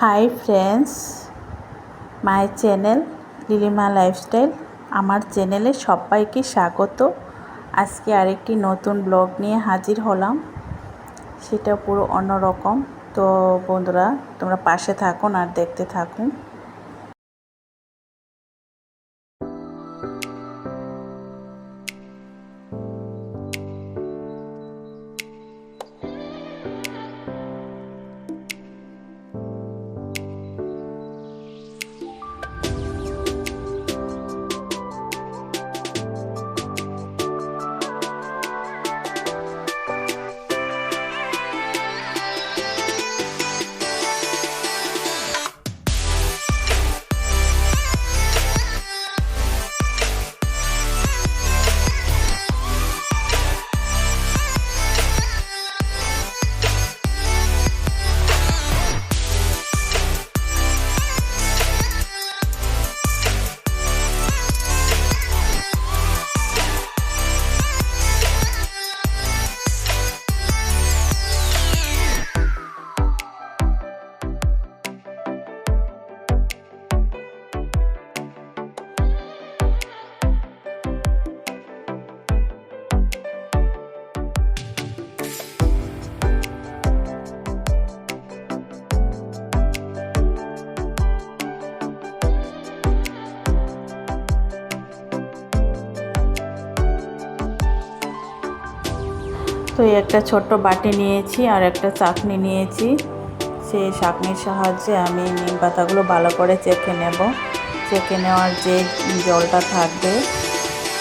Hi friends, my channel Lilima lifestyle. আমার চ্যানেলে সবাইকে স্বাগত। আজকে আরেকটি নতুন ব্লগ নিয়ে হাজির হলাম। সেটা পুরো অন্যরকম। তো বন্ধুরা, তোমরা পাশে থাকুন আর দেখতে থাকুন। তো এই একটা ছোট্ট বাটি নিয়েছি আর একটা চাকনি নিয়েছি। সেই চাকনির সাহায্যে আমি নিম পাতাগুলো ভালো করে চেখে নেব। চেখে নেওয়ার যে জলটা থাকবে,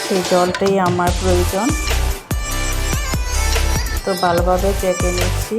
সেই জলটাই আমার প্রয়োজন। তো ভালোভাবে চেখে নিচ্ছি।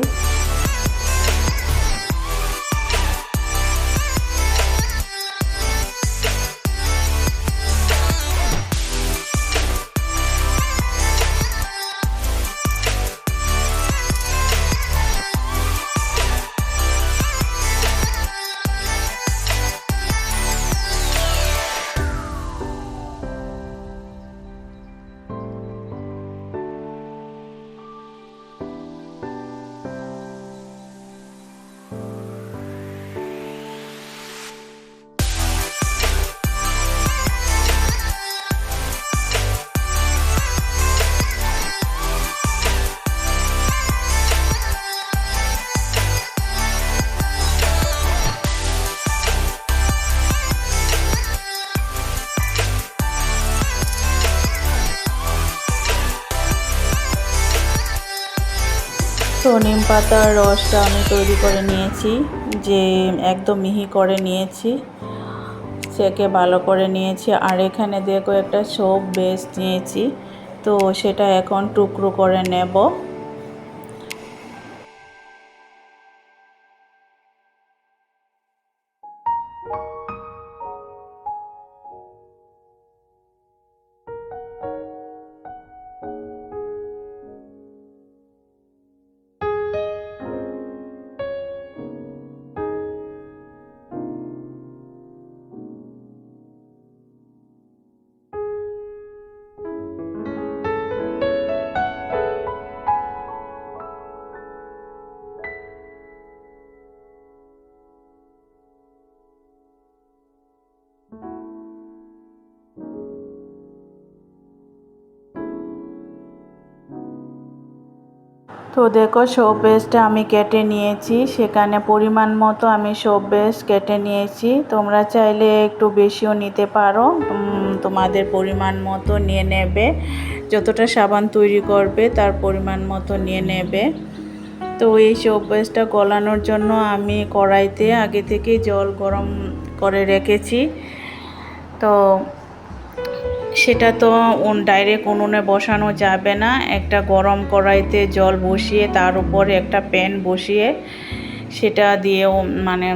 তো নিম পাতার রসটা আমি তৈরি করে নিয়েছি, যে একদম মিহি করে নিয়েছি, সেকে ভালো করে নিয়েছি, আর এখানে দেখো একটা সোপ বেস নিয়েছি, তো সেটা এখন টুকরো করে নেব। তো দেখো সব বেসটা আমি কেটে নিয়েছি। সেখানে পরিমাণ মতো আমি সব বেস কেটে নিয়েছি। তোমরা চাইলে একটু বেশিও নিতে পারো। তোমাদের পরিমাণ মতো নিয়ে নেবে। যতটা সাবান তৈরি করবে, তার পরিমাণ মতো নিয়ে নেবে। তো এই সব বেসটা গলানোর জন্য আমি কড়াইতে আগে থেকে জল গরম করে রেখেছি। তো সেটা তো ডাইরেক্ট উনুনে বসানো যাবে না। একটা গরম কড়াইতে জল বসিয়ে তার উপরে একটা প্যান বসিয়ে সেটা দিয়ে মানে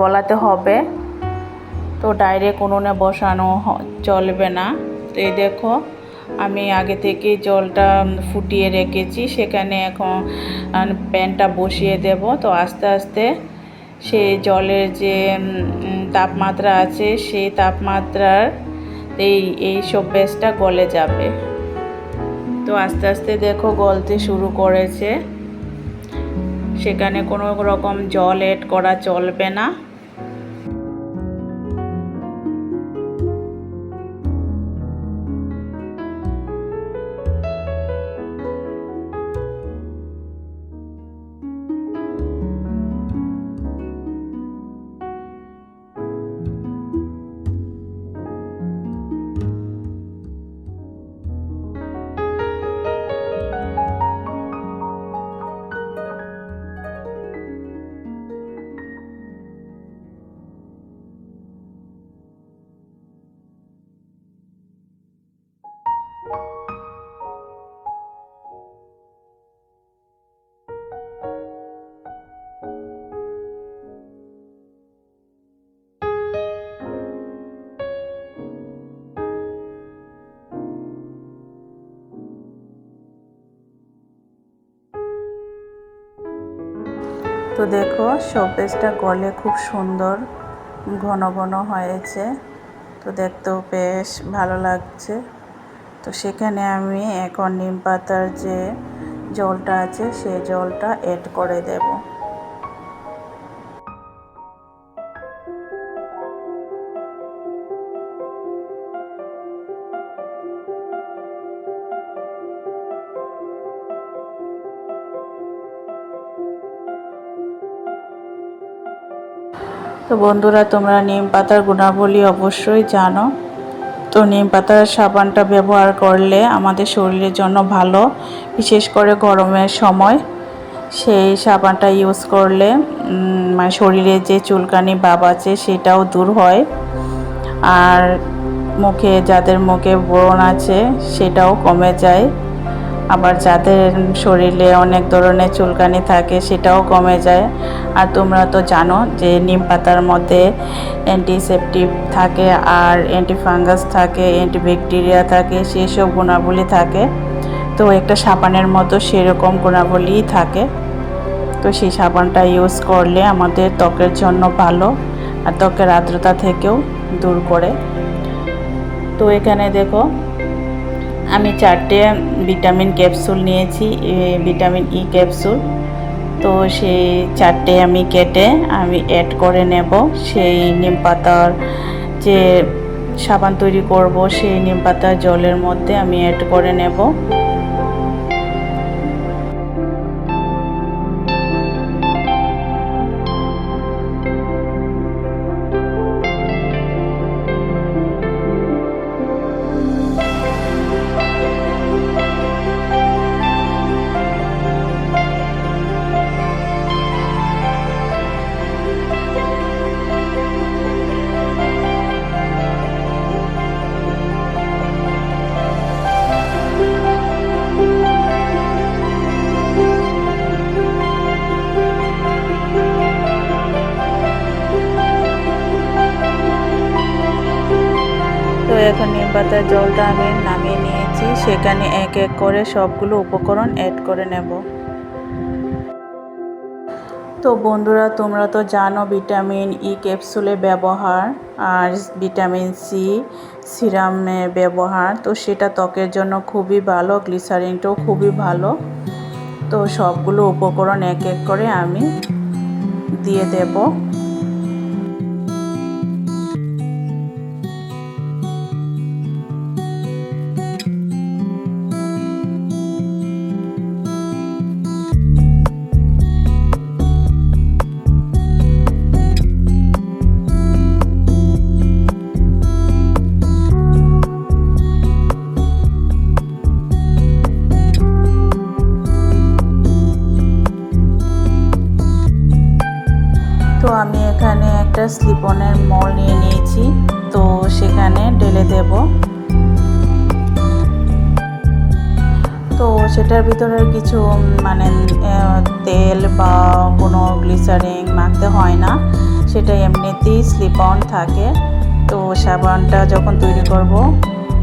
গলাতে হবে। তো ডাইরেক্ট উনুনে বসানো চলবে না। তো এই দেখো, আমি আগে থেকে জলটা ফুটিয়ে রেখেছি। সেখানে এখন প্যানটা বসিয়ে দেব। তো আস্তে আস্তে সেই জলের যে তাপমাত্রা আছে, সেই তাপমাত্রার এই এই সব বেসটা গলে যাবে। তো আস্তে আস্তে দেখো গলতে শুরু করেছে। সেখানে কোনো রকম জল এড করা চলবে না। তো দেখো শোপিসটা গলে খুব সুন্দর ঘন ঘন হয়েছে। তো দেখতেও বেশ ভালো লাগছে। তো সেখানে আমি এখন নিম পাতার যে জলটা আছে সেই জলটা অ্যাড করে দেবো। তো বন্ধুরা, তোমরা নিম পাতার গুণাবলী অবশ্যই জানো। তো নিম পাতার সাবানটা ব্যবহার করলে আমাদের শরীরের জন্য ভালো, বিশেষ করে গরমের সময়। সেই সাবানটা ইউজ করলে মানে শরীরে যে চুলকানি ভাব আছে সেটাও দূর হয়। আর মুখে, যাদের মুখে ব্রণ আছে সেটাও কমে যায়। আবার যাদের শরীরে অনেক ধরনের চুলকানি থাকে সেটাও কমে যায়। আর তোমরা তো জানো যে নিম পাতার মধ্যে অ্যান্টিসেপটিভ থাকে আর অ্যান্টিফাঙ্গাস থাকে অ্যান্টিব্যাকটেরিয়া থাকে, সেসব গুণাবলী থাকে। তো একটা সাবানের মতো সেরকম গুণাবলীই থাকে। তো সেই সাবানটা ইউজ করলে আমাদের ত্বকের জন্য ভালো আর ত্বকের আর্দ্রতা থেকেও দূর করে। তো এখানে দেখো আমি চারটে ভিটামিন ক্যাপসুল নিয়েছি ভিটামিন ই ক্যাপসুল। তো সেই চারটে আমি কেটে আমি অ্যাড করে নেব। সেই নিম পাতার যে সাবান তৈরি করব, সেই নিম পাতার জলের মধ্যে আমি অ্যাড করে নেব। পাতার জলটা আমি নামিয়ে নিয়েছি। সেখানে এক এক করে সবগুলো উপকরণ অ্যাড করে নেব। তো বন্ধুরা, তোমরা তো জানো ভিটামিন ই ক্যাপসুলের ব্যবহার আর ভিটামিন সি সিরামের ব্যবহার। তো সেটা ত্বকের জন্য খুবই ভালো গ্লিসারিনটাও খুবই ভালো। তো সবগুলো উপকরণ এক এক করে আমি দিয়ে দেবো। স্লিপনের মল নিয়ে নিয়েছি, তো সেখানে ঢেলে দেব। তো সেটার ভিতরে কিছু মানে তেল বা কোনো গ্লিসারিং মাখতে হয় না। সেটা এমনিতেই স্লিপ অন থাকে। তো সাবানটা যখন তৈরি করব,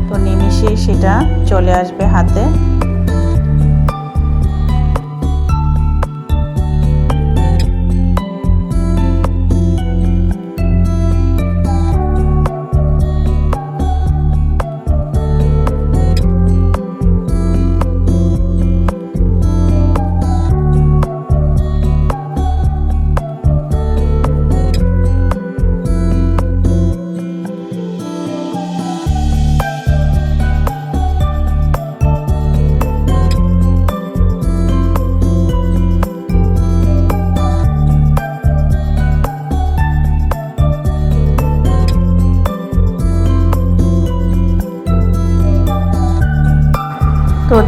তো নিমিশেই সেটা চলে আসবে হাতে।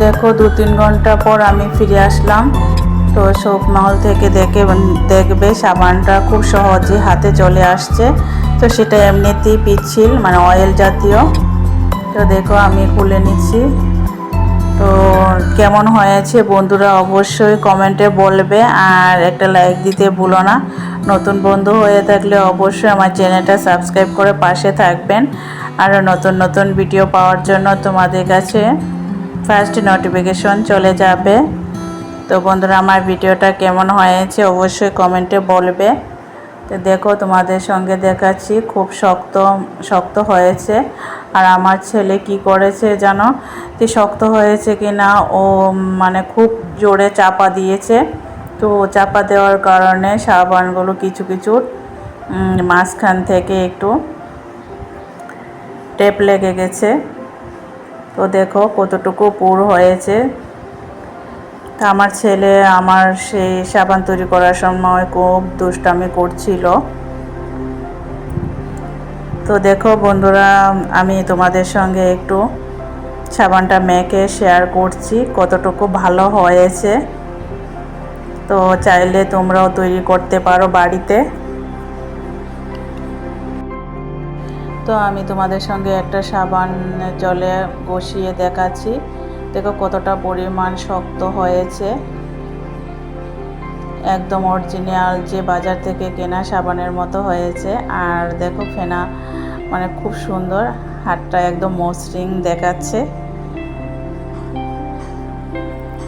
দেখো, দু তিন ঘণ্টা পর আমি ফিরে আসলাম। তো শোক মহল থেকে দেখে, দেখবে সাবানটা খুব সহজে হাতে চলে আসছে। তো সেটা এমনিতেই পিচ্ছিল মানে অয়েল জাতীয়। তো দেখো, আমি খুলে নিচ্ছি। তো কেমন হয়েছে বন্ধুরা অবশ্যই কমেন্টে বলবে, আর একটা লাইক দিতে ভুলো না। নতুন বন্ধু হয়ে থাকলে অবশ্যই আমার চ্যানেলটা সাবস্ক্রাইব করে পাশে থাকবেন। আর নতুন নতুন ভিডিও পাওয়ার জন্য তোমাদের কাছে ফার্স্ট নোটিফিকেশন চলে যাবে। তো বন্ধুরা, আমার ভিডিওটা কেমন হয়েছে অবশ্যই কমেন্টে বলবে। তো দেখো, তোমাদের সঙ্গে দেখাচ্ছি, খুব শক্ত শক্ত হয়েছে। আর আমার ছেলে কি করেছে জানো? যে শক্ত হয়েছে কি না ও মানে খুব জোরে চাপা দিয়েছে। তো চাপা দেওয়ার কারণে সাবানগুলো কিছু কিছু মাঝখান থেকে একটু টেপ লেগে গেছে। তো দেখো কতটুকু পুর হয়েছে। তা আমার ছেলে আমার সেই সাবান তৈরি করার সময় খুব দুষ্টামি করছিল। তো দেখো বন্ধুরা, আমি তোমাদের সঙ্গে একটু সাবানটা মেখে শেয়ার করছি, কতটুকু ভালো হয়েছে। তো চাইলে তোমরাও তৈরি করতে পারো বাড়িতে। তো আমি তোমাদের সঙ্গে একটা সাবান জলে বসিয়ে দেখাচ্ছি। দেখো কতটা পরিমাণ শক্ত হয়েছে। একদম অরিজিনাল যে বাজার থেকে কেনা সাবানের মতো হয়েছে। আর দেখো ফেনা মানে খুব সুন্দর, হাতটা একদম মসৃণ দেখাচ্ছে।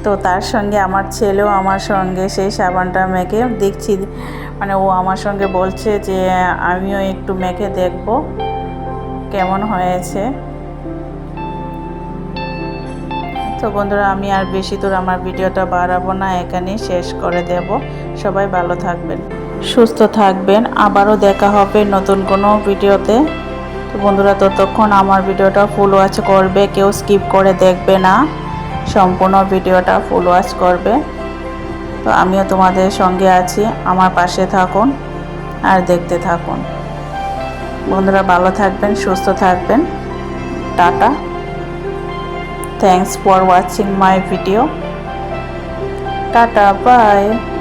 তো তার সঙ্গে আমার ছেলেও আমার সঙ্গে সেই সাবানটা মেখে দেখছি। মানে ও আমার সঙ্গে বলছে যে, আমিও একটু মেখে দেখব। কেমন হয়েছে? তো বন্ধুরা, আমি আর বেশি দূর আমার ভিডিওটা বাড়াবো না, এখানেই শেষ করে দেব। সবাই ভালো থাকবেন, সুস্থ থাকবেন। আবারও দেখা হবে নতুন কোনো ভিডিওতে। তো বন্ধুরা, ততক্ষণ আমার ভিডিওটা ফুল ওয়াচ করবে, কেউ স্কিপ করে দেখবে না। সম্পূর্ণ ভিডিওটা ফুল ওয়াচ করবে। তো আমিও তোমাদের সঙ্গে আছি, আমার পাশে থাকুন আর দেখতে থাকুন। বন্ধুরা ভালো থাকবেন সুস্থ থাকবেন tata Thanks for watching my video. Tata bye.